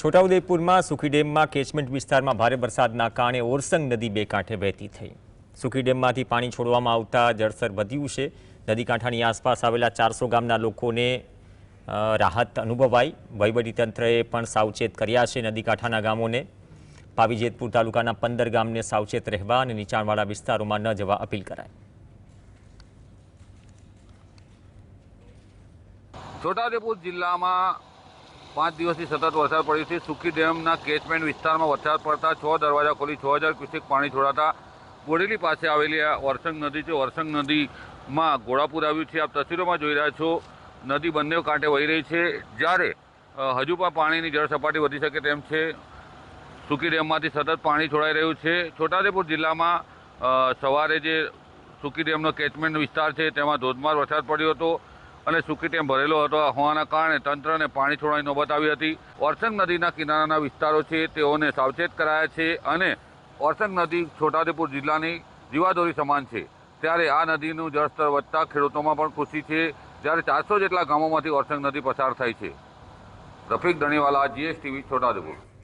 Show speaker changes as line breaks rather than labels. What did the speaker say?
છોટાઉદેપુરમાં સુખી ડેમમાં કેચમેન્ટ વિસ્તારમાં ભારે વરસાદના કારણે ઓરસંગ નદી બે કાંઠે વહેતી થઈ. સુખી ડેમમાંથી પાણી છોડવામાં આવતા જળસ્તર વધ્યું છે. નદી કાંઠાની આસપાસ આવેલા ચારસો ગામના લોકોને રાહત અનુભવાઈ. વહીવટીતંત્રએ પણ સાવચેત કર્યા છે નદી કાંઠાના ગામોને. પાવીજેતપુર તાલુકાના પંદર ગામને સાવચેત રહેવા અને નીચાણવાળા વિસ્તારોમાં ન જવા અપીલ કરાઈ.
છોટાઉદેપુર જિલ્લામાં પાંચ દિવસથી સતત વરસાદ પડ્યો છે. સુખી ડેમના કેચમેન્ટ વિસ્તારમાં વરસાદ પડતા છ દરવાજા ખોલી, છ હજાર ક્યુસેક પાણી છોડાતા બોડેલી પાસે આવેલી આ વરસંગ નદી છે. વરસંગ નદીમાં ઘોડાપુર આવ્યું છે. આપ તસવીરોમાં જોઈ રહ્યા છો, નદી બંને કાંઠે વહી રહી છે. જ્યારે હજુ પણ પાણીની જળ સપાટી વધી શકે તેમ છે. સુકી ડેમમાંથી સતત પાણી છોડાઈ રહ્યું છે. છોટાઉદેપુર જિલ્લામાં સવારે જે સુકી ડેમનો કેચમેન્ટ વિસ્તાર છે, તેમાં ધોધમાર વરસાદ પડ્યો હતો. અને સુકી ટેમ ભરેલો હતો. હોવાના કારણે તંત્રને પાણી છોડવાની નોબત આવી હતી. ઓરસંગ નદીના કિનારાના વિસ્તારો છે, તેઓને સાવચેત કરાયા છે અને ઓરસંગ નદી છોટાઉદેપુર જિલ્લાની જીવાદોરી સમાન છે. ત્યારે આ નદીનું જળસ્તર વધતા ખેડૂતોમાં પણ ખુશી છે. જ્યારે ચારસો જેટલા ગામોમાંથી ઓરસંગ નદી પસાર થાય છે. રફીક દણીવાલા જીએસટીવી, છોટાઉદેપુર.